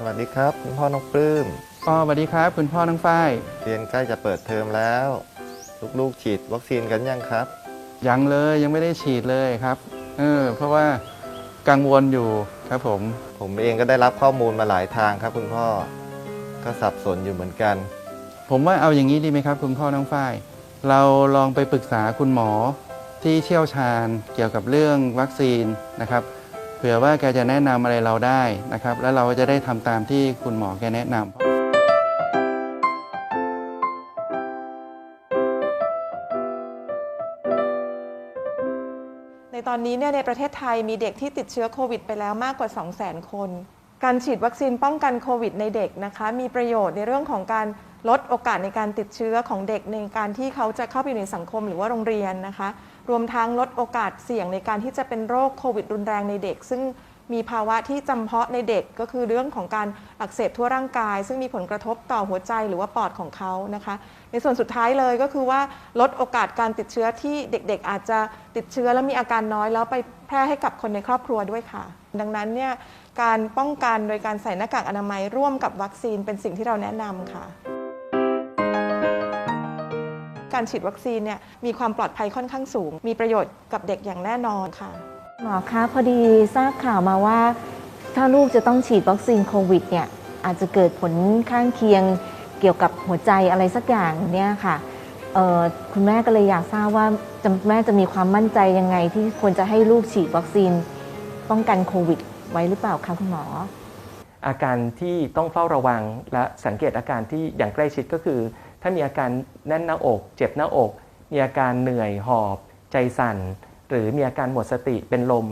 สวัสดีครับ คุณพ่อน้องปลื้มอ๋อสวัสดีครับ คุณพ่อน้องฝ้าย เรียนใกล้จะเปิดเทอมแล้ว ลูกๆฉีดวัคซีนกันยังครับ ยังเลยยังไม่ได้ฉีดเลยครับเออเพราะว่ากังวลอยู่ครับผม ผมเองก็ได้รับข้อมูลมาหลายทางครับ คุณพ่อก็สับสนอยู่เหมือนกัน ผมว่าเอาอย่างนี้ดีไหมครับ คุณพ่อน้องฝ้าย เราลองไปปรึกษาคุณหมอที่เชี่ยวชาญเกี่ยวกับเรื่องวัคซีนนะครับ เผื่อว่าแกจะแนะนำอะไรเราได้นะครับ แล้วเราก็จะได้ทำตามที่คุณหมอแกแนะนำในตอนนี้เนี่ยในประเทศไทยมีเด็กที่ติดเชื้อโควิดไปแล้วมากกว่า 2 0 0 0 0 0 คน การฉีดวัคซีนป้องกันโควิดในเด็กนะคะ มีประโยชน์ในเรื่องของการ ลดโอกาสในการติดเชื้อของเด็กในการที่เขาจะเข้าไปอยู่ในสังคมหรือว่าโรงเรียนนะคะ รวมทั้งลดโอกาสเสี่ยงในการที่จะเป็นโรคโควิดรุนแรงในเด็ก ซึ่งมีภาวะที่จำเพาะในเด็กก็คือเรื่องของการอักเสบทั่วร่างกาย ซึ่งมีผลกระทบต่อหัวใจหรือว่าปอดของเขานะคะ ในส่วนสุดท้ายเลยก็คือว่าลดโอกาสการติดเชื้อที่เด็กๆ อาจจะติดเชื้อแล้วมีอาการน้อยแล้วไปแพร่ให้กับคนในครอบครัวด้วยค่ะ ดังนั้นเนี่ยการป้องกันโดยการใส่หน้ากากอนามัยร่วมกับวัคซีนเป็นสิ่งที่เราแนะนำค่ะ การฉีดวัคซีนเนี่ยมีความปลอดภัยค่อนข้างสูง มีประโยชน์กับเด็กอย่างแน่นอนค่ะ หมอคะพอดีทราบข่าวมาว่า ถ้าลูกจะต้องฉีดวัคซีนโควิดเนี่ยอาจจะเกิดผลข้างเคียงเกี่ยวกับหัวใจอะไรสักอย่างเนี่ยค่ะเอ่อคุณแม่ก็เลยอยากทราบว่าจะแม่จะมีความมั่นใจยังไงที่ควรจะให้ลูกฉีดวัคซีนป้องกันโควิด ไว้หรือเปล่าคะคุณหมอ อาการที่ต้องเฝ้าระวังและสังเกตอาการที่อย่างใกล้ชิดก็คือ ถ้ามีอาการแน่นหน้าอก เจ็บหน้าอก มีอาการเหนื่อยหอบ ใจสั่น หรือมีอาการหมดสติเป็นลม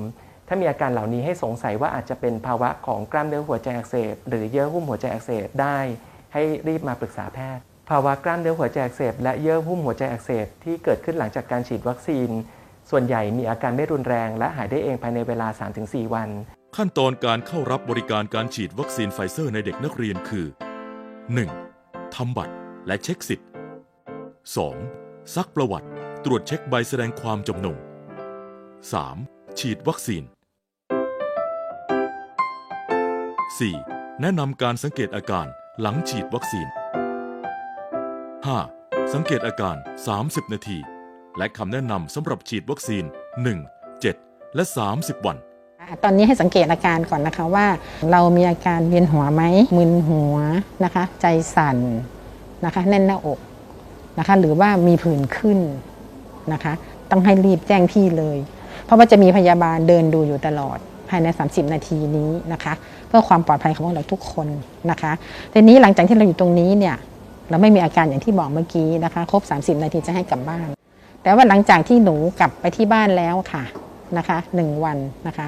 ถ้ามีอาการเหล่านี้ให้สงสัยว่าอาจจะเป็นภาวะของกล้ามเนื้อหัวใจอักเสบหรือเยื่อหุ้มหัวใจอักเสบได้ ให้รีบมาปรึกษาแพทย์ ภาวะกล้ามเนื้อหัวใจอักเสบและเยื่อหุ้มหัวใจอักเสบที่เกิดขึ้นหลังจากการฉีดวัคซีน ส่วนใหญ่มีอาการไม่รุนแรง และหายได้เองภายในเวลา 3-4 วัน ขั้นตอนการเข้ารับบริการการฉีดวัคซีนไฟเซอร์ในเด็กนักเรียนคือ 1. ทำบัตร และเช็คสิทธิ์ 2. ซักประวัติตรวจเช็คใบแสดงความจำนง 3. ฉีดวัคซีน 4. แนะนำการสังเกตอาการหลังฉีดวัคซีน 5. สังเกตอาการ 30 นาที และคำแนะนำสำหรับฉีดวัคซีน 1 7 และ 30 วันตอนนี้ให้สังเกตอาการก่อนนะคะว่า เรามีอาการเวียนหัวไหมมึนหัวนะคะ ใจสั่น นะคะแน่นหน้าอกนะคะ หรือว่ามีผื่นขึ้นนะคะ ต้องให้รีบแจ้งพี่เลย เพราะว่าจะมีพยาบาลเดินดูอยู่ตลอดภายใน 30 นาทีนี้นะคะ เพื่อความปลอดภัยของพวกเราทุกคนนะคะทีนี้หลังจากที่เราอยู่ตรงนี้เนี่ยเราไม่มีอาการอย่างที่บอกเมื่อกี้นะคะ ครบ 30 นาทีจะให้กลับบ้าน แต่ว่าหลังจากที่หนูกลับไปที่บ้านแล้วค่ะนะคะหนึ่งวันนะคะ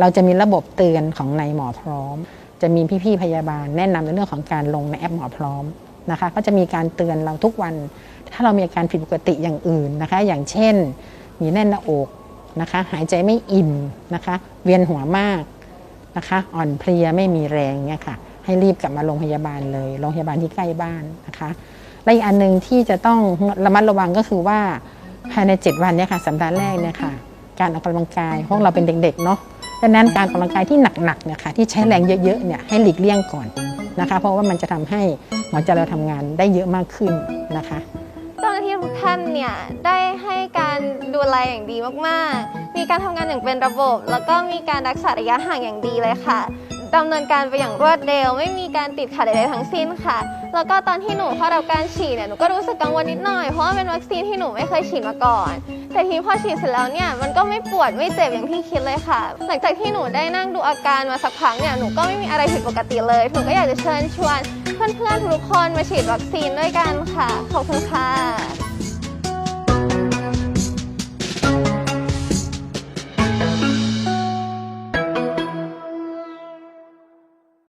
เราจะมีระบบเตือนของในหมอพร้อม จะมีพี่ๆพยาบาลแนะนำในเรื่องของการลงในแอปหมอพร้อม นะคะก็จะมีการเตือนเราทุกวัน ถ้าเรามีอาการผิดปกติอย่างอื่นนะคะ อย่างเช่น มีแน่นหน้าอกนะคะ หายใจไม่อิ่มนะคะ เวียนหัวมากนะคะ อ่อนเพลียไม่มีแรงเนี่ยค่ะ ให้รีบกลับมาโรงพยาบาลเลย โรงพยาบาลที่ใกล้บ้านนะคะและอีกอันหนึ่งที่จะต้องระมัดระวังก็คือว่าภายใน 7 วันเนี่ยค่ะสัปดาห์แรกเนี่ยค่ะการออกกำลังกายพวกเราเป็นเด็กๆเนาะ ดังนั้นการออกกำลังกายที่หนักๆเนี่ยค่ะที่ใช้แรงเยอะๆเนี่ยให้หลีกเลี่ยงก่อนนะคะ เพราะว่ามันจะทำให้หัวใจเราทำงานได้เยอะมากขึ้นนะคะเจ้าหน้าที่ทุกท่านเนี่ยได้ให้การดูแลอย่างดีมากๆ มีการทำงานอย่างเป็นระบบ แล้วก็มีการรักษาระยะห่างอย่างดีเลยค่ะดำเนินการไปอย่างรวดเร็ว ไม่มีการติดขัดใดๆทั้งสิ้นค่ะ แล้วก็ตอนที่หนูเข้ารับการฉีดเนี่ยหนูก็รู้สึกกังวลนิดหน่อยเพราะว่าเป็นวัคซีนที่หนูไม่เคยฉีดมาก่อน แต่ทีพอฉีดเสร็จแล้วเนี่ยมันก็ไม่ปวดไม่เจ็บอย่างที่คิดเลยค่ะ หลังจากที่หนูได้นั่งดูอาการมาสักพักเนี่ยหนูก็ไม่มีอะไรผิดปกติเลยหนูก็อยากจะเชิญชวนเพื่อนๆทุกคนมาฉีดวัคซีนด้วยกันค่ะขอบคุณค่ะ